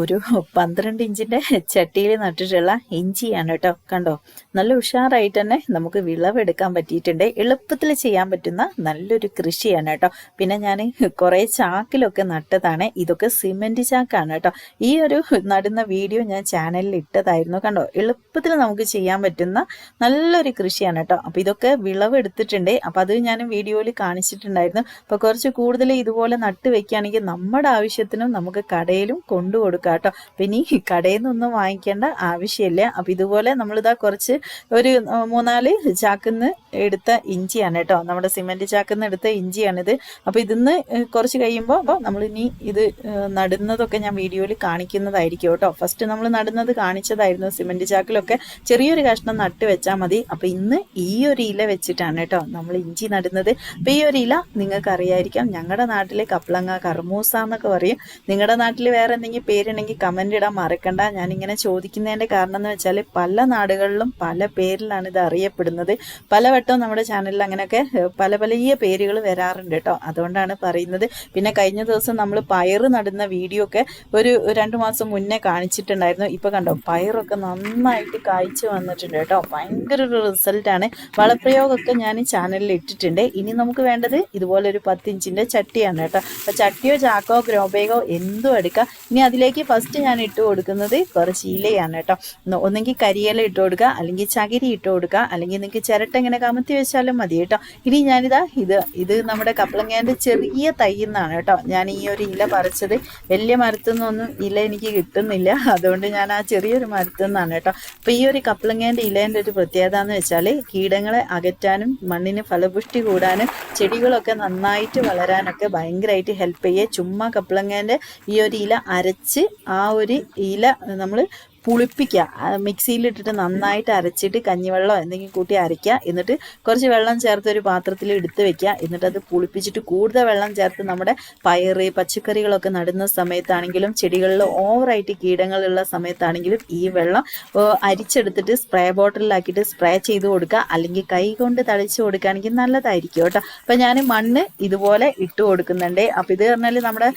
ഒരു പന്ത്രണ്ട് ഇഞ്ചിന്റെ ചട്ടിയിൽ നട്ടിട്ടുള്ള ഇഞ്ചിയാണ് കേട്ടോ. കണ്ടോ? നല്ല ഉഷാറായിട്ട് തന്നെ നമുക്ക് വിളവെടുക്കാൻ പറ്റിയിട്ടുണ്ട്. എളുപ്പത്തിൽ ചെയ്യാൻ പറ്റുന്ന നല്ലൊരു കൃഷിയാണ് കേട്ടോ. പിന്നെ ഞാൻ കുറേ ചാക്കിലൊക്കെ നട്ടതാണ്. ഇതൊക്കെ സിമെന്റ് ചാക്കാണ് കേട്ടോ. ഈ ഒരു നടുന്ന വീഡിയോ ഞാൻ ചാനലിൽ ഇട്ടതായിരുന്നു. കണ്ടോ? എളുപ്പത്തിൽ നമുക്ക് ചെയ്യാൻ പറ്റുന്ന നല്ലൊരു കൃഷിയാണ് കേട്ടോ. അപ്പൊ ഇതൊക്കെ വിളവെടുത്തിട്ടുണ്ട്. അപ്പൊ അത് ഞാൻ വീഡിയോയിൽ കാണിച്ചിട്ടുണ്ടായിരുന്നു. അപ്പൊ കുറച്ച് കൂടുതൽ ഇതുപോലെ നട്ട് വെക്കുകയാണെങ്കിൽ നമ്മുടെ ആവശ്യത്തിനും നമുക്ക് കടയിലും കൊണ്ടു കേട്ടോ. പിന്നെ ഈ കടയിൽ നിന്നൊന്നും വാങ്ങിക്കേണ്ട ആവശ്യമില്ല. അപ്പം ഇതുപോലെ നമ്മളിതാ കുറച്ച് ഒരു മൂന്നാൽ ചാക്കുന്ന് എടുത്ത ഇഞ്ചിയാണ് കേട്ടോ. നമ്മുടെ സിമെന്റ് ചാക്കുന്ന് എടുത്ത ഇഞ്ചിയാണിത്. അപ്പോൾ ഇതിന്ന് കുറച്ച് കഴിയുമ്പോൾ അപ്പോൾ നമ്മളിനി ഇത് നടുന്നതൊക്കെ ഞാൻ വീഡിയോയിൽ കാണിക്കുന്നതായിരിക്കും കേട്ടോ. ഫസ്റ്റ് നമ്മൾ നടുന്നത് കാണിച്ചതായിരുന്നു സിമെന്റ് ചാക്കിലൊക്കെ. ചെറിയൊരു കഷ്ണം നട്ട് വെച്ചാൽ മതി. അപ്പോൾ ഇന്ന് ഈ ഒരു ഇല വെച്ചിട്ടാണ് കേട്ടോ നമ്മൾ ഇഞ്ചി നടുന്നത്. അപ്പോൾ ഈ ഒരു ഇല നിങ്ങൾക്ക് അറിയായിരിക്കാം ഞങ്ങളുടെ നാട്ടിലെ കപ്ലങ്ങ കർമൂസ എന്നൊക്കെ പറയും. നിങ്ങളുടെ നാട്ടിൽ വേറെ എന്തെങ്കിലും പേരുണ്ടെങ്കിൽ കമന്റ് ഇടാൻ മറക്കണ്ട. ഞാനിങ്ങനെ ചോദിക്കുന്നതിന്റെ കാരണം എന്ന് വെച്ചാൽ പല നാടുകളിലും പല പേരിലാണ് ഇത് അറിയപ്പെടുന്നത്. പലവട്ടം നമ്മുടെ ചാനലിൽ അങ്ങനെയൊക്കെ പല പല പേരുകൾ വരാറുണ്ട് കേട്ടോ. അതുകൊണ്ടാണ് പറയുന്നത്. പിന്നെ കഴിഞ്ഞ ദിവസം നമ്മൾ പയർ നടുന്ന വീഡിയോ ഒക്കെ ഒരു രണ്ട് മാസം മുന്നേ കാണിച്ചിട്ടുണ്ടായിരുന്നു. ഇപ്പൊ കണ്ടോ പയറൊക്കെ നന്നായിട്ട് കായ്ച്ചു വന്നിട്ടുണ്ട് കേട്ടോ. ഭയങ്കര ഒരു റിസൾട്ടാണ് വളപ്രയോഗമൊക്കെ ഞാൻ ചാനലിൽ ഇട്ടിട്ടുണ്ട്. ഇനി നമുക്ക് വേണ്ടത് ഇതുപോലെ ഒരു പത്ത് ഇഞ്ചിന്റെ ചട്ടിയാണ് കേട്ടോ. അപ്പൊ ചട്ടിയോ ചാക്കോ ഗ്രോബേഗോ എന്തും എടുക്കാം. ഇനി അതിലേക്ക് ഫസ്റ്റ് ഞാൻ ഇട്ട് കൊടുക്കുന്നത് കുറച്ച് ഇലയാണ് കേട്ടോ. ഒന്ന് ഒന്നെങ്കിൽ കരിയില ഇട്ട് കൊടുക്കുക അല്ലെങ്കിൽ ചകിരി ഇട്ട് കൊടുക്കുക അല്ലെങ്കിൽ നിങ്ങൾക്ക് ചിരട്ട ഇങ്ങനെ കമത്തി വെച്ചാലും മതി കേട്ടോ. ഇനി ഞാനിതാ ഇത് ഇത് നമ്മുടെ കപ്പളങ്ങേന്റെ ചെറിയ തൈന്നാണ് കേട്ടോ. ഞാൻ ഈ ഒരു ഇല പറിച്ചത്. വലിയ മരത്തു നിന്നൊന്നും ഇല എനിക്ക് കിട്ടുന്നില്ല. അതുകൊണ്ട് ഞാൻ ആ ചെറിയൊരു മരത്തു നിന്നാണ് കേട്ടോ. അപ്പം ഈ ഒരു കപ്പളങ്ങേന്റെ ഇലേന്റെ ഒരു പ്രത്യേകത എന്ന് വെച്ചാൽ കീടങ്ങളെ അകറ്റാനും മണ്ണിന് ഫലപുഷ്ടി കൂടാനും ചെടികളൊക്കെ നന്നായിട്ട് വളരാനൊക്കെ ഭയങ്കരമായിട്ട് ഹെൽപ്പ് ചെയ്യുക. ചുമ്മാ കപ്പളങ്ങേന്റെ ഈ ഒരു ഇല അരച്ച് ആ ഒരു ഇല നമ്മൾ പുളിപ്പിക്കുക. മിക്സിയിലിട്ടിട്ട് നന്നായിട്ട് അരച്ചിട്ട് കഞ്ഞിവെള്ളം എന്തെങ്കിലും കൂട്ടി അരയ്ക്കുക. എന്നിട്ട് കുറച്ച് വെള്ളം ചേർത്ത് ഒരു പാത്രത്തിൽ എടുത്ത് വെക്കുക. എന്നിട്ട് അത് പുളിപ്പിച്ചിട്ട് കൂടുതൽ വെള്ളം ചേർത്ത് നമ്മുടെ പയറ് പച്ചക്കറികളൊക്കെ നടുന്ന സമയത്താണെങ്കിലും ചെടികളിൽ ഓവറായിട്ട് കീടങ്ങളുള്ള സമയത്താണെങ്കിലും ഈ വെള്ളം അരിച്ചെടുത്തിട്ട് സ്പ്രേ ബോട്ടിലാക്കിയിട്ട് സ്പ്രേ ചെയ്ത് കൊടുക്കുക. അല്ലെങ്കിൽ കൈ കൊണ്ട് തളിച്ച് കൊടുക്കുകയാണെങ്കിൽ നല്ലതായിരിക്കും കേട്ടോ. അപ്പം ഞാൻ മണ്ണ് ഇതുപോലെ ഇട്ട് കൊടുക്കുന്നുണ്ട്. അപ്പം ഇത് പറഞ്ഞാൽ നമ്മുടെ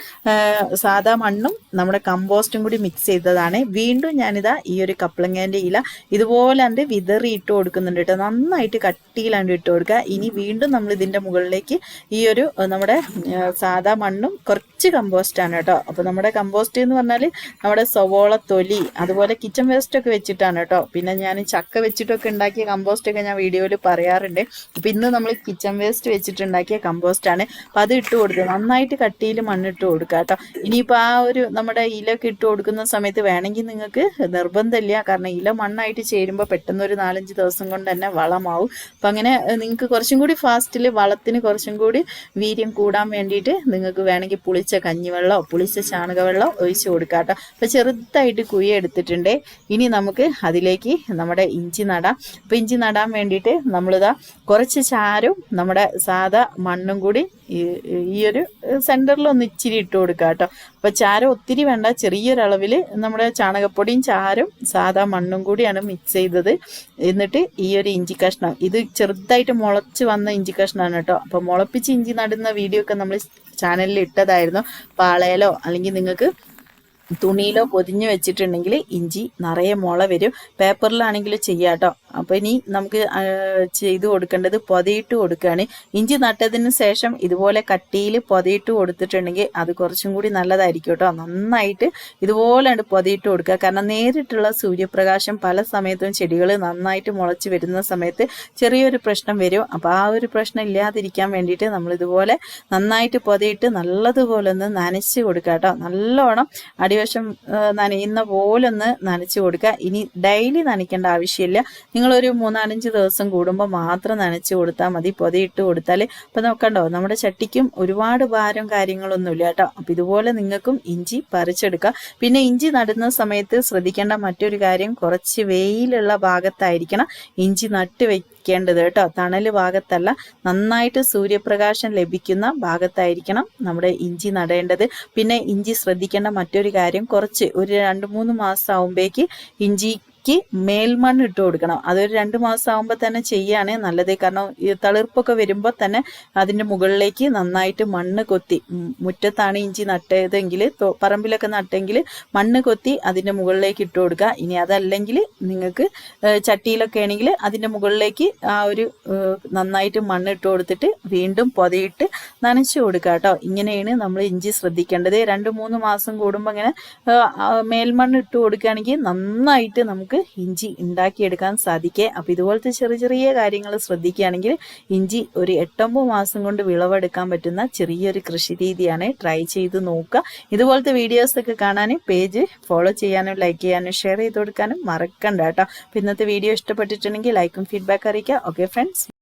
സാധാ മണ്ണും നമ്മുടെ കമ്പോസ്റ്റും കൂടി മിക്സ് ചെയ്തതാണ്. വീണ്ടും ഞാനിതാ ഈ ഒരു കപ്ലങ്ങേന്റെ ഇല. ഇതുപോലെ അണ്ട് വിതറി ഇട്ട് കൊടുക്കുന്നുണ്ട് കേട്ടോ. നന്നായിട്ട് കട്ടിയിലാണ്ട് ഇട്ട് കൊടുക്കുക. ഇനി വീണ്ടും നമ്മൾ ഇതിന്റെ മുകളിലേക്ക് ഈ ഒരു നമ്മുടെ സാധാ മണ്ണും കുറച്ച് കമ്പോസ്റ്റാണ് കേട്ടോ. അപ്പോൾ നമ്മുടെ കമ്പോസ്റ്റ് എന്ന് പറഞ്ഞാൽ നമ്മുടെ സവോള തൊലി അതുപോലെ കിച്ചൺ വേസ്റ്റ് ഒക്കെ വെച്ചിട്ടാണ് കേട്ടോ. പിന്നെ ഞാൻ ചക്ക വെച്ചിട്ടൊക്കെ ഉണ്ടാക്കിയ കമ്പോസ്റ്റ് ഒക്കെ ഞാൻ വീഡിയോയിൽ പറയാറുണ്ട്. അപ്പം ഇന്ന് നമ്മൾ കിച്ചൺ വേസ്റ്റ് വെച്ചിട്ടുണ്ടാക്കിയ കമ്പോസ്റ്റ് ആണ്. അപ്പം അത് ഇട്ട് കൊടുക്കുക. നന്നായിട്ട് കട്ടിയിൽ മണ്ണിട്ട് കൊടുക്കുക കേട്ടോ. ഇനിയിപ്പോൾ ആ ഒരു നമ്മുടെ ഇലൊക്കെ ഇട്ട് കൊടുക്കുന്ന സമയത്ത് വേണമെങ്കിൽ നിങ്ങൾക്ക് നിർബന്ധമില്ല. കാരണം ഇല മണ്ണായിട്ട് ചേരുമ്പോൾ പെട്ടെന്ന് ഒരു നാലഞ്ച് ദിവസം കൊണ്ട് തന്നെ വളമാവും. അപ്പം അങ്ങനെ നിങ്ങൾക്ക് കുറച്ചും കൂടി ഫാസ്റ്റിൽ വളത്തിന് കുറച്ചും കൂടി വീര്യം കൂടാൻ വേണ്ടിയിട്ട് നിങ്ങൾക്ക് വേണമെങ്കിൽ പുളിച്ച കഞ്ഞിവെള്ളമോ പുളിച്ച ചാണകവെള്ളമോ ഒഴിച്ച് കൊടുക്കാം കേട്ടോ. അപ്പം ചെറുതായിട്ട് കുഴി എടുത്തിട്ടുണ്ട്. ഇനി നമുക്ക് അതിലേക്ക് നമ്മുടെ ഇഞ്ചി നടാം. അപ്പം ഇഞ്ചി നടാൻ വേണ്ടിയിട്ട് നമ്മളിതാ കുറച്ച് ചാരും നമ്മുടെ സാധാ മണ്ണും കൂടി ഈ ഒരു സെന്ററിൽ ഒന്ന് ഇച്ചിരി ഇട്ട് കൊടുക്കുക കേട്ടോ. അപ്പോൾ ചാരം ഒത്തിരി വേണ്ട ചെറിയൊരളവിൽ നമ്മുടെ ചാണകപ്പൊടിയും ചാരം സാധാ മണ്ണും കൂടിയാണ് മിക്സ് ചെയ്തത്. എന്നിട്ട് ഈ ഒരു ഇഞ്ചി കഷ്ണം. ഇത് ചെറുതായിട്ട് മുളച്ച് വന്ന ഇഞ്ചി കഷ്ണമാണ് കേട്ടോ. അപ്പോൾ മുളപ്പിച്ച് ഇഞ്ചി നടുന്ന വീഡിയോ ഒക്കെ നമ്മൾ ചാനലിൽ ഇട്ടതായിരുന്നു. പാളയിലോ അല്ലെങ്കിൽ നിങ്ങൾക്ക് തുണിയിലോ പൊതിഞ്ഞ് വെച്ചിട്ടുണ്ടെങ്കിൽ ഇഞ്ചി നിറയെ മുള വരും. പേപ്പറിലാണെങ്കിലും ചെയ്യാം കേട്ടോ. അപ്പോൾ ഇനി നമുക്ക് ചെയ്തു കൊടുക്കേണ്ടത് പൊതയിട്ട് കൊടുക്കുകയാണ്. ഇഞ്ചി നട്ടതിന് ശേഷം ഇതുപോലെ കട്ടിയിൽ പൊതയിട്ട് കൊടുത്തിട്ടുണ്ടെങ്കിൽ അത് കുറച്ചും കൂടി നല്ലതായിരിക്കും കേട്ടോ. നന്നായിട്ട് ഇതുപോലെ ഉണ്ട് പൊതയിട്ട് കൊടുക്കുക. കാരണം നേരിട്ടുള്ള സൂര്യപ്രകാശം പല സമയത്തും ചെടികൾ നന്നായിട്ട് മുളച്ച് വരുന്ന സമയത്ത് ചെറിയൊരു പ്രശ്നം വരും. അപ്പോൾ ആ ഒരു പ്രശ്നം ഇല്ലാതിരിക്കാൻ വേണ്ടിയിട്ട് നമ്മൾ ഇതുപോലെ നന്നായിട്ട് പൊതയിട്ട് നല്ലതുപോലെ ഒന്ന് നനച്ച് കൊടുക്കുക കേട്ടോ. നല്ലോണം അടിവശം നനയുന്ന പോലെ ഒന്ന് നനച്ച് കൊടുക്കുക. ഇനി ഡെയിലി നനയ്ക്കേണ്ട ആവശ്യമില്ല. നിങ്ങളൊരു മൂന്നാലഞ്ച് ദിവസം കൂടുമ്പോൾ മാത്രം നനച്ച് കൊടുത്താൽ മതി. പൊതയിട്ട് കൊടുത്താൽ ഇപ്പം നോക്കണ്ടോ നമ്മുടെ ചട്ടിക്കും ഒരുപാട് ഭാരം കാര്യങ്ങളൊന്നുമില്ല കേട്ടോ. അപ്പം ഇതുപോലെ നിങ്ങൾക്കും ഇഞ്ചി പറിച്ചെടുക്കുക പിന്നെ ഇഞ്ചി നടുന്ന സമയത്ത് ശ്രദ്ധിക്കേണ്ട മറ്റൊരു കാര്യം കുറച്ച് വെയിലുള്ള ഭാഗത്തായിരിക്കണം ഇഞ്ചി നട്ട് വെക്കേണ്ടത് കേട്ടോ. തണൽ ഭാഗത്തല്ല നന്നായിട്ട് സൂര്യപ്രകാശം ലഭിക്കുന്ന ഭാഗത്തായിരിക്കണം നമ്മുടെ ഇഞ്ചി നടേണ്ടത്. പിന്നെ ഇഞ്ചി ശ്രദ്ധിക്കേണ്ട മറ്റൊരു കാര്യം കുറച്ച് ഒരു രണ്ട് മൂന്ന് മാസം ആവുമ്പോഴേക്ക് ഇഞ്ചി ചെടിക്ക് മേൽമണ്ണ് ഇട്ട് കൊടുക്കണം. അതൊരു രണ്ട് മാസം ആകുമ്പോൾ തന്നെ ചെയ്യുകയാണെ നല്ലത്. കാരണം ഈ തളിർപ്പൊക്കെ വരുമ്പോൾ തന്നെ അതിന്റെ മുകളിലേക്ക് നന്നായിട്ട് മണ്ണ് കൊത്തി മുറ്റത്താണ് ഇഞ്ചി നട്ടതെങ്കിൽ പറമ്പിലൊക്കെ നട്ടെങ്കിൽ മണ്ണ് കൊത്തി അതിന്റെ മുകളിലേക്ക് ഇട്ട് കൊടുക്കുക. ഇനി അതല്ലെങ്കിൽ നിങ്ങൾക്ക് ചട്ടിയിലൊക്കെ ആണെങ്കിൽ അതിന്റെ മുകളിലേക്ക് ആ ഒരു നന്നായിട്ട് മണ്ണ് ഇട്ട് കൊടുത്തിട്ട് വീണ്ടും പൊതയിട്ട് നനച്ചു കൊടുക്കുക കേട്ടോ. ഇങ്ങനെയാണ് നമ്മൾ ഇഞ്ചി ശ്രദ്ധിക്കേണ്ടത്. രണ്ട് മൂന്ന് മാസം കൂടുമ്പോൾ ഇങ്ങനെ മേൽമണ്ണ് ഇട്ട് കൊടുക്കുകയാണെങ്കിൽ നന്നായിട്ട് നമുക്ക് ഇഞ്ചി ഉണ്ടാക്കിയെടുക്കാൻ സാധിക്കേ. അപ്പോൾ ഇതുപോലത്തെ ചെറിയ ചെറിയ കാര്യങ്ങൾ ശ്രദ്ധിക്കുകയാണെങ്കിൽ ഇഞ്ചി ഒരു എട്ടൊമ്പത് മാസം കൊണ്ട് വിളവെടുക്കാൻ പറ്റുന്ന ചെറിയൊരു കൃഷി രീതിയാണ് ട്രൈ ചെയ്ത് നോക്കുക. ഇതുപോലത്തെ വീഡിയോസൊക്കെ കാണാനും പേജ് ഫോളോ ചെയ്യാനും ലൈക്ക് ചെയ്യാനും ഷെയർ ചെയ്ത് കൊടുക്കാനും മറക്കണ്ട കേട്ടോ. ഇന്നത്തെ വീഡിയോ ഇഷ്ടപ്പെട്ടിട്ടുണ്ടെങ്കിൽ ലൈക്കും ഫീഡ്ബാക്ക് അറിയിക്കുക. Okay friends